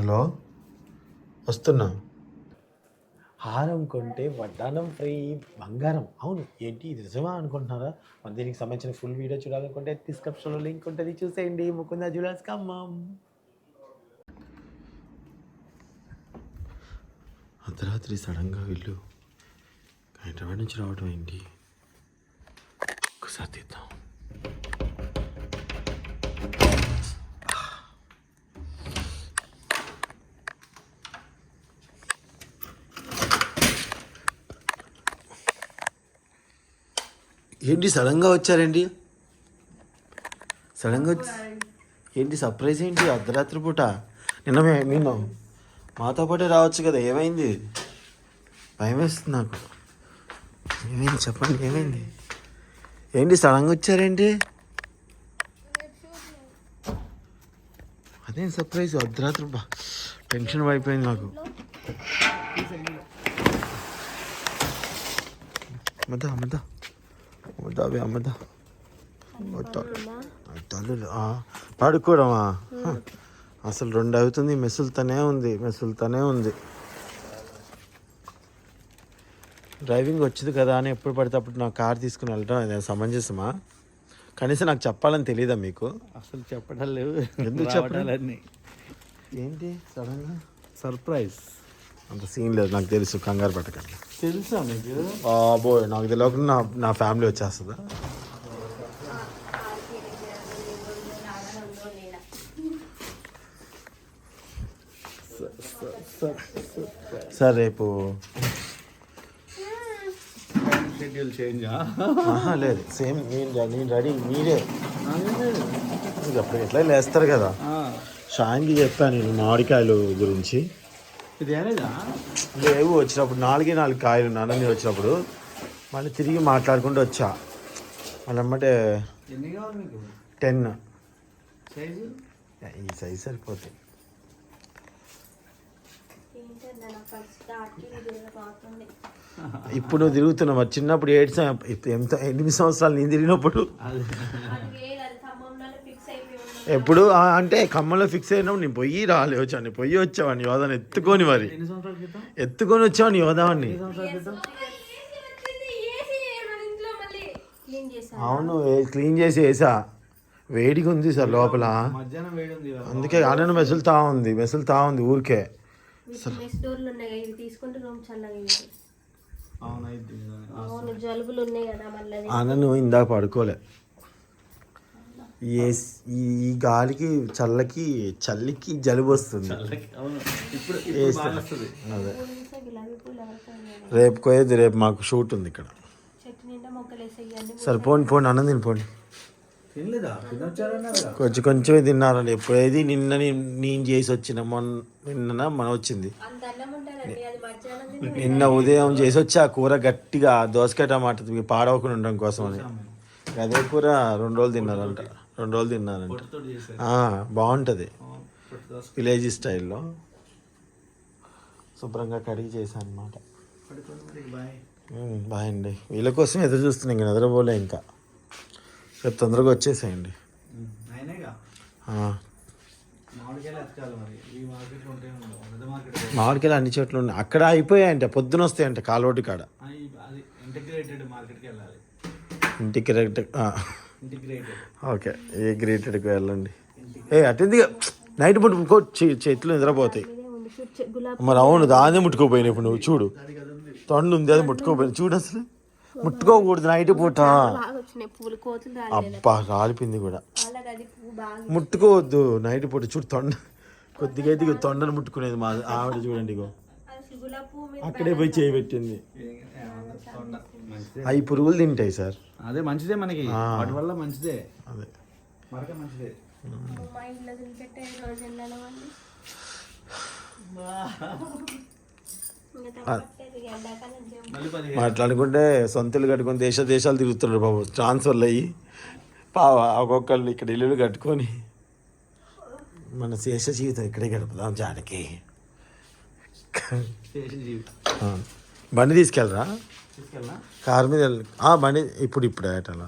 Hello? వస్తున్నా. హారం కొంటే వడ్డానం ఫ్రీ బంగారం. అవును ఏంటి ఇది నిజమా అనుకుంటున్నారా? మన దీనికి సంబంధించిన ఫుల్ వీడియో చూడాలనుకుంటే డిస్క్రిప్షన్లో లింక్ ఉంటుంది. చూసేయండి. ముకుంద జ్యువెలర్స్ ఖమ్మం. అర్ధరాత్రి సడన్గా వీళ్ళు. హైదరాబాద్ నుంచి రావడం ఏంటి? ఒకసారి తీద్దాం. ఏంటి సడన్గా వచ్చారండి? సడన్గా వచ్చి ఏంటి సర్ప్రైజ్ ఏంటి? అర్ధరాత్రి పూట. నిన్న నిన్న మాతో పాటే రావచ్చు కదా ఏమైంది? భయం వేస్తుంది నాకు. ఏమైంది చెప్పండి ఏమైంది? ఏంటి సడన్గా వచ్చారేంటి? అదేం సర్ప్రైజ్? అర్ధరాత్రి బా టెన్షన్ అయిపోయింది నాకు. అమ్మదా అమ్మదా అమ్మదా తల్లు పడుకోవడమా. అసలు రెండు అవుతుంది మెసులుతూనే ఉంది మెసులుతూనే ఉంది. డ్రైవింగ్ వచ్చింది కదా అని ఎప్పుడు పడితే అప్పుడు నా కార్ తీసుకుని వెళ్ళడం అది సమంజసమా? కనీసం నాకు చెప్పాలని తెలియదా మీకు? అసలు చెప్పడం లేవు ఎందుకు చెప్పడం? రావడాలన్నీ. ఏంటి సడన్గా? సర్ప్రైజ్ అంత సీన్ లేదు నాకు తెలుసు కంగారు పట్టకండి. తెలుసా మీకు? నాకు తెలియకుండా నా నా ఫ్యామిలీ వచ్చేస్తుందా? సార్ రేపు షెడ్యూల్ చేంజ్ లేదు సేమ్ నేను నేను రెడీ మీరే. మీకు అప్పుడు ఎట్లా లేస్తారు కదా? షాంగి చెప్పాను నేను మామిడికాయలు గురించి. లేవు వచ్చినప్పుడు నాలుగే నాలుగు కాయలు నాన్నని వచ్చినప్పుడు మళ్ళీ తిరిగి మాట్లాడుకుంటూ వచ్చా. మళ్ళీ అమ్మటే ఎన్ని కావాలి మీకు? టెన్. సైజు? ఈ సైజ్ సరిపోతాయి. ఇప్పుడు నువ్వు తిరుగుతున్నావు చిన్నప్పుడు ఏడు ఎంత ఎనిమిది సంవత్సరాలు నేను తిరిగినప్పుడు? ఎప్పుడు? అంటే ఖమ్మంలో ఫిక్స్ అయినప్పుడు నేను పొయ్యి రాలే వచ్చాను పొయ్యి వచ్చావాడిని యోధాన్ని ఎత్తుకొని మరి. ఎత్తుకొని వచ్చావాడిని యోధాన్ని అవును క్లీన్ చేసి వేసా. వేడిగా ఉంది సార్ లోపల. అందుకే అన్నను మెసులుతా ఉంది మెసులుతా ఉంది ఊరికే. మెస్ డోర్లు ఉన్నాయి కదా ఇవి తీసుకుంటే రూమ్ చల్లగా అయింది. అవును అయితే కదా. అవును జలుబులు ఉన్నాయి కదా మళ్ళీ అది. అన్నను ఇందాక పడుకోలే. ఏస్- ఈ గాలికి చల్లకి చల్లికి జలుబు వస్తుంది. చల్లకి అవును. ఇప్పుడు ఇప్పుడు వేస్తా. బాగా వస్తుంది. అదే? రేపు పోయేది రేపు మాకు షూట్ ఉంది ఇక్కడ. సరే పోండి పోండి అన్నం తినిపోండి కొంచెం కొంచెమే తిన్నారండి ఎప్పుడైతే నిన్న నే- నేను చేసి వచ్చిన మొన్న నిన్న మన వచ్చింది. నిన్న ఉదయం చేసి వచ్చి ఆ కూర గట్టిగా దోసకాయ టమాటా పాడవకుండా ఉండడం కోసం అని. అదే కూర రెండు రోజులు తిన్నారంట. రెండు రోజులు ఆ, బాగుంటుంది. విలేజ్ స్టైల్లో. శుభ్రంగా కడిగి చేశాను అనమాట బాయ్. అండి. వీళ్ళ కోసం ఎదురు చూస్తున్నాం ఇంకా నిద్రపోలే ఇంకా. రేపు తొందరగా వచ్చేసేయండి. మామిడికాయలు అన్ని చెట్లు ఉన్నాయి. అక్కడ అయిపోయాయంట పొద్దున వస్తాయంట కాలోటి కాడ. ఇంటిగ్రేటెడ్ ఓకే ఏ గ్రేటెడ్కి వెళ్ళండి. ఏ అటెందుగా నైట్ ముట్టుకో చే- చేతులు నిద్రపోతాయి. మరి అవును దాన్నే ముట్టుకోపోయినాయి ఇప్పుడు నువ్వు చూడు. తొండ ఉంది అది ముట్టుకోపోయింది చూడు అసలు. ముట్టుకోకూడదు నైట్ పూట. బాగా వచ్చినాయి పూలు కోతులు రాలేదు అబ్బా రాలిపింది కూడా. ముట్టుకోవద్దు నైట్ పూట చూడు తొండ. కొద్దిగా అయితే ఇగో తొండను ముట్టుకునేది మా ఆవిడ చూడండి ఇగో. అక్కడే పోయి చేయి పెట్టింది. అవి పురుగులు తింటాయి సార్. అదే మంచిదే మనకి. వాటి వల్ల మంచిదే. అదే. మరక మంచిదే. ఇంట్లో రోజు వెళ్ళాలి మాట్లాడుకుంటే సొంతలు కట్టుకొని దేశ దేశాలు తిరుగుతున్నారు బాబు. ట్రాన్స్ఫర్లు అయ్యి పావ ఒక్కొక్కళ్ళు ఇక్కడ ఇల్లులు కట్టుకొని మన శేష జీవితం ఇక్కడే గడుపుదాం జానకి. బండి తీసుకెళ్ళరా? తీసుకెళ్ళా కార్ మీద వెళ్ళ- బండి ఇప్పుడు ఇప్పుడు ఏటలా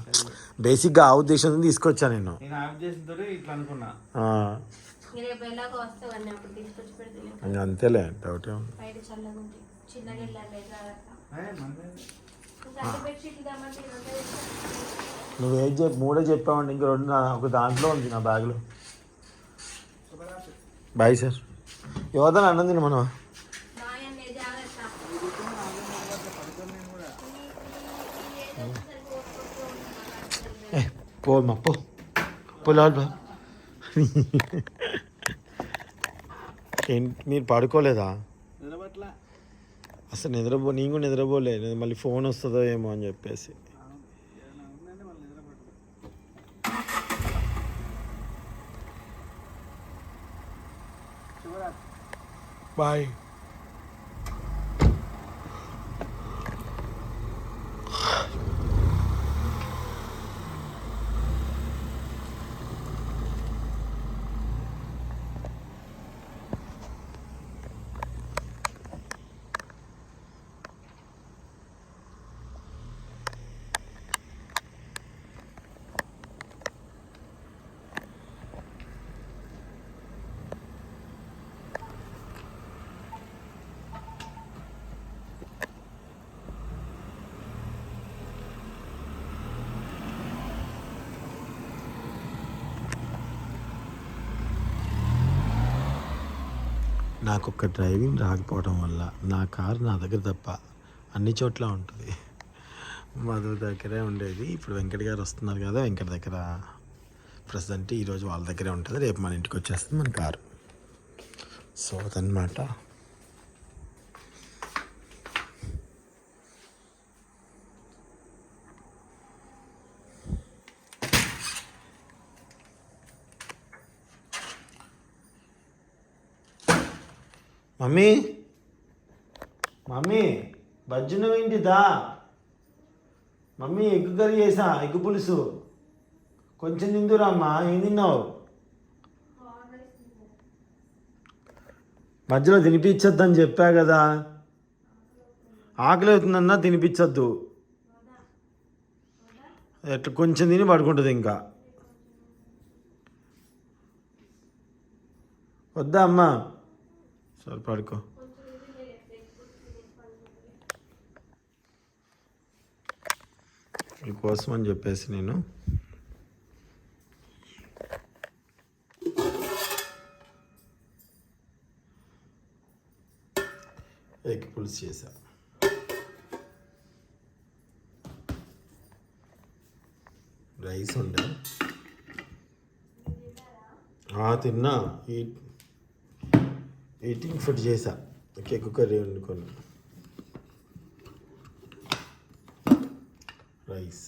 బేసిక్గా ఆ ఉద్దేశంతో తీసుకొచ్చా నేను. అంతేలే డౌట్. నువ్వు ఏం చెప్పి మూడే చెప్పావండి ఇంక రెండు నా- ఒక దాంట్లో ఉంది నా బ్యాగ్లో. Bye sir. యువతను అన్నం తిన మనం ఏ పో మా పో పోలాడు బా ఏంటి మీరు పడుకోలేదా? నిలబట్ల. అసలు నిద్రపో నేను కూడా నిద్రపోలే మళ్ళీ ఫోన్ వస్తుందో ఏమో అని చెప్పేసి. బాయ్. నాకు ఒక్క డ్రైవింగ్ రాకపోవడం వల్ల నా కారు నా దగ్గర తప్ప అన్ని చోట్ల ఉంటుంది. మధు దగ్గరే ఉండేది. ఇప్పుడు వెంకట గారు వస్తున్నారు కదా వెంకట దగ్గర. ప్రజెంట్ ఈరోజు వాళ్ళ దగ్గరే ఉంటుంది. రేపు మన ఇంటికి వచ్చేస్తుంది మన కారు. సో అదనమాట మమ్మీ. మమ్మీ బజ్జును ఏంటిదా మమ్మీ ఎగ్గు కర్రీ చేసా ఎగ్గు పులుసు. కొంచెం తిందురామ్మా ఏం తిన్నావు? మధ్యలో తినిపించొద్దని చెప్పా కదా. ఆకలి అవుతుందన్నా తినిపించొద్దు ఎట్లా కొంచెం తిని పడుకుంటుంది ఇంకా. వద్దా అమ్మా? సరే పడుకో కోసం అని చెప్పేసి నేను ఎగ్ పులుసు చేశా. రైస్ ఉండే ఆ, తిన్నా. ఈ- ఎయిటీన్ ఫుడ్ చేసా. కేక్ కర్రీ వండుకొని. రైస్